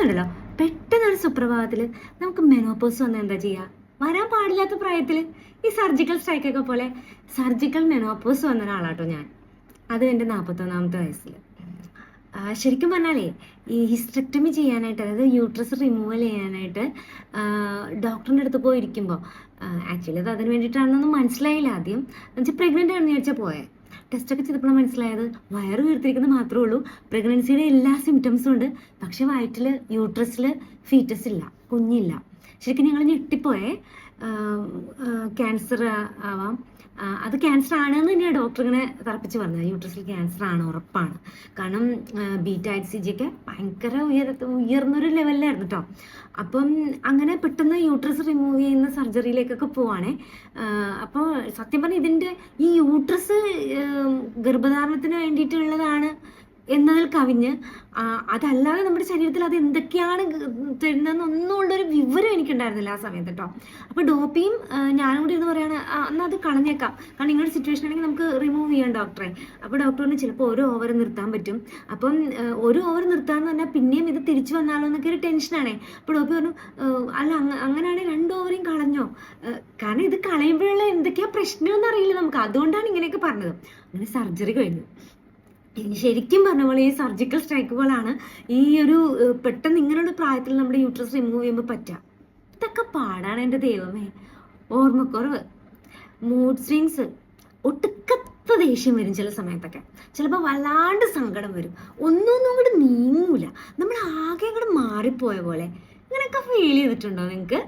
പെട്ടെന്നുണ്ടല്ലോ പെട്ടെന്നൊരു സുപ്രഭാതത്തിൽ നമുക്ക് മെനോപോസ് വന്ന് എന്താ ചെയ്യുക വരാൻ പാടില്ലാത്ത പ്രായത്തിൽ ഈ സർജിക്കൽ സ്ട്രൈക്കൊക്കെ പോലെ സർജിക്കൽ മെനോപോസ് വന്ന ഒരാളാട്ടോ ഞാൻ. അത് എന്റെ നാൽപ്പത്തൊന്നാമത്തെ വയസ്സിൽ ശരിക്കും പറഞ്ഞാലേ ഈ ഹിസ്റ്റക്ടമി ചെയ്യാനായിട്ട് അതായത് യൂട്രസ് റിമൂവൽ ചെയ്യാനായിട്ട് ഡോക്ടറിന്റെ അടുത്ത് പോയിരിക്കുമ്പോൾ ആക്ച്വലി അത് അതിന് വേണ്ടിയിട്ടാണെന്നൊന്നും മനസ്സിലായില്ല ആദ്യം. എന്നുവെച്ചാൽ പ്രഗ്നന്റ് ആണെന്ന് ചോദിച്ചാൽ പോയെ. ടെസ്റ്റൊക്കെ ചെയ്തപ്പോഴാണ് മനസ്സിലായത്. വയറ് വീർത്തിരിക്കുന്നത് മാത്രമേ ഉള്ളൂ. പ്രഗ്നൻസിയുടെ എല്ലാ സിംറ്റംസും ഉണ്ട്. പക്ഷെ വയറ്റിൽ യൂട്രസിൽ ഫീറ്റസ് ഇല്ല കുഞ്ഞില്ല. ശരിക്കും ഞങ്ങൾ ഞെട്ടിപ്പോയേ. ക്യാൻസർ ആവാം. അത് ക്യാൻസർ ആണെന്ന് തന്നെയാണ് ഡോക്ടർ ഇങ്ങനെ തറപ്പിച്ച് പറഞ്ഞത്. യൂട്രസിൽ ക്യാൻസർ ആണ് ഉറപ്പാണ്. കാരണം ബീറ്റ എച്ച് ജി ഒക്കെ ഭയങ്കര ഉയർ ഉയർന്നൊരു ലെവലിലായിരുന്നു കേട്ടോ അപ്പം അങ്ങനെ പെട്ടെന്ന് യൂട്രസ് റിമൂവ് ചെയ്യുന്ന സർജറിയിലേക്കൊക്കെ പോവാണേ. അപ്പോൾ സത്യം പറഞ്ഞാൽ ഇതിന്റെ ഈ യൂട്രസ് ഗർഭധാരണത്തിന് വേണ്ടിയിട്ടുള്ളതാണ് എന്നതിൽ കവിഞ്ഞ് അതല്ലാതെ നമ്മുടെ ശരീരത്തിൽ അത് എന്തൊക്കെയാണ് തരുന്നതെന്നൊന്നും ഉള്ളൊരു വിവരം എനിക്കുണ്ടായിരുന്നില്ല ആ സമയത്ത് കേട്ടോ അപ്പോൾ ഡോപ്പിയും ഞാനും കൂടി ഇരുന്ന് പറയാണ് എന്നാൽ അത് കളഞ്ഞേക്കാം. കാരണം നിങ്ങളുടെ സിറ്റുവേഷൻ ആണെങ്കിൽ നമുക്ക് റിമൂവ് ചെയ്യാം ഡോക്ടറെ അപ്പോൾ ഡോക്ടറിന് ചിലപ്പോൾ ഒരു ഓവർ നിർത്താൻ പറ്റും. അപ്പം ഒരു ഓവർ നിർത്താന്ന് പറഞ്ഞാൽ പിന്നെയും ഇത് തിരിച്ചു വന്നാലോ എന്നൊക്കെ ഒരു ടെൻഷനാണേ അപ്പോൾ ഡോപ്പി പറഞ്ഞു അല്ല അങ്ങ- അങ്ങനെയാണെങ്കിൽ രണ്ട് ഓവറും കളഞ്ഞോ? കാരണം ഇത് കളയുമ്പോഴുള്ള എന്തൊക്കെയാ പ്രശ്നമെന്ന് അറിയില്ല നമുക്ക്. അതുകൊണ്ടാണ് ഇങ്ങനെയൊക്കെ പറഞ്ഞത്. അങ്ങനെ സർജറി കഴിഞ്ഞു. ശരിക്കും പറഞ്ഞ പോലെ ഈ സർജിക്കൽ സ്ട്രൈക്കുകളാണ് ഈ ഒരു പെട്ടെന്ന് ഇങ്ങനെയുള്ള പ്രായത്തിൽ നമ്മുടെ യൂട്രസ് റിമൂവ് ചെയ്യുമ്പോൾ പറ്റുക ഇതൊക്കെ പാടാണ് എന്റെ ദൈവമേ. ഓർമ്മക്കുറവ്. മൂഡ് സ്വിങ്സ് ഒട്ടുക്കത്ത ദേഷ്യം വരും ചില സമയത്തൊക്കെ. ചിലപ്പോൾ വല്ലാണ്ട് സങ്കടം വരും. ഒന്നൊന്നും കൂടി നീങ്ങൂല. നമ്മൾ ആകെ അങ്ങോട്ട് മാറിപ്പോയ പോലെ. ഇങ്ങനെയൊക്കെ ഫീൽ ചെയ്തിട്ടുണ്ടോ നിങ്ങൾക്ക്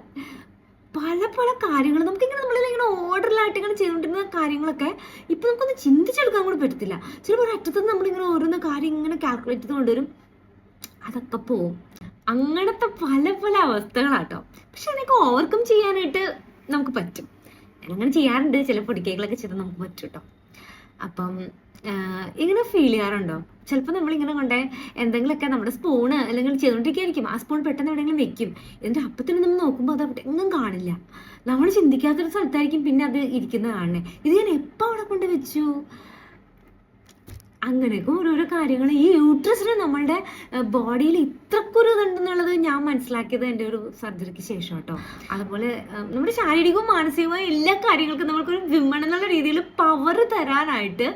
പല പല കാര്യങ്ങൾ നമുക്കിങ്ങനെ നമ്മളിൽ ഇങ്ങനെ ഓർഡറിലായിട്ട് ഇങ്ങനെ ചെയ്തുകൊണ്ടിരുന്ന കാര്യങ്ങളൊക്കെ ഇപ്പൊ നമുക്കൊന്ന് ചിന്തിച്ചെടുക്കാൻ കൂടി പറ്റത്തില്ല. ചിലപ്പോൾ ഒരറ്റത്ത് നിന്ന് നമ്മളിങ്ങനെ ഓരോന്ന് കാര്യം ഇങ്ങനെ കാൽക്കുലേറ്റ് ചെയ്ത് കൊണ്ടുവരും. അതൊക്കെ പോവും. അങ്ങനത്തെ പല പല അവസ്ഥകളാട്ടോ. പക്ഷെ അതിനൊക്കെ ഓവർകം ചെയ്യാനായിട്ട് നമുക്ക് പറ്റും. ഞാനങ്ങനെ ചെയ്യാറുണ്ട്. ചില പൊടിക്കൈകളൊക്കെ ചെയ്താൽ നമുക്ക് പറ്റും കേട്ടോ അപ്പം ഇങ്ങനെ ഫീൽ ചെയ്യാറുണ്ടോ? ചിലപ്പോൾ നമ്മളിങ്ങനെ കൊണ്ട് എന്തെങ്കിലുമൊക്കെ നമ്മുടെ സ്പൂണ് അല്ലെങ്കിൽ ചെയ്തുകൊണ്ടിരിക്കുകയായിരിക്കും ആ സ്പൂൺ പെട്ടെന്ന് എവിടെയെങ്കിലും വെക്കും. എന്നിട്ട് അപ്പത്തിന് നമ്മൾ നോക്കുമ്പോൾ അത് എങ്ങും കാണില്ല. നമ്മൾ ചിന്തിക്കാത്തൊരു സ്ഥലത്തായിരിക്കും പിന്നെ അത് ഇരിക്കുന്ന കാണുന്നത് ഇത് ഞാൻ എപ്പോൾ അവിടെ കൊണ്ട് വെച്ചു? അങ്ങനെയൊക്കെ ഓരോരോ കാര്യങ്ങൾ. ഈ യൂട്രസിന് നമ്മളുടെ ബോഡിയിൽ ഇത്രക്കൊരു ഇതുണ്ടെന്നുള്ളത് ഞാൻ മനസ്സിലാക്കിയത് എന്റെ ഒരു സർജറിക്ക് ശേഷം കേട്ടോ. അതുപോലെ നമ്മുടെ ശാരീരികവും മാനസികവുമായ എല്ലാ കാര്യങ്ങൾക്കും നമ്മൾക്കൊരു വിമൺ രീതിയിൽ പവർ തരാനായിട്ട്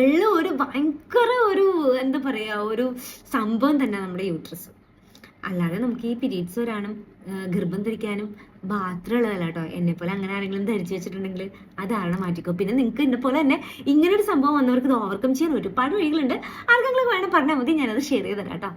ഉള്ള ഒരു ഭയങ്കര ഒരു എന്താ പറയുക ഒരു സംഭവം തന്നെ നമ്മുടെ യൂട്രസ് അല്ലാതെ നമുക്ക് ഈ പിരീഡ്സ് വരാനും ഗർഭം ധരിക്കാനും മാത്രമുള്ളതല്ല കേട്ടോ എന്നെ പോലെ അങ്ങനെ ആരെങ്കിലും ധരിച്ചു വെച്ചിട്ടുണ്ടെങ്കിൽ അതാണ് മാറ്റിക്കോ. പിന്നെ നിങ്ങൾക്ക് എന്നെ പോലെ തന്നെ ഇങ്ങനൊരു ഒരു സംഭവം വന്നവർക്ക് ഇത് ഓവർകം ചെയ്യാൻ ഒരുപാട് വഴികളുണ്ട്. ആർക്കെങ്കിലും വേണം പറഞ്ഞാൽ മതി ഞാനത് ഷെയർ ചെയ്ത് തരാം കേട്ടോ.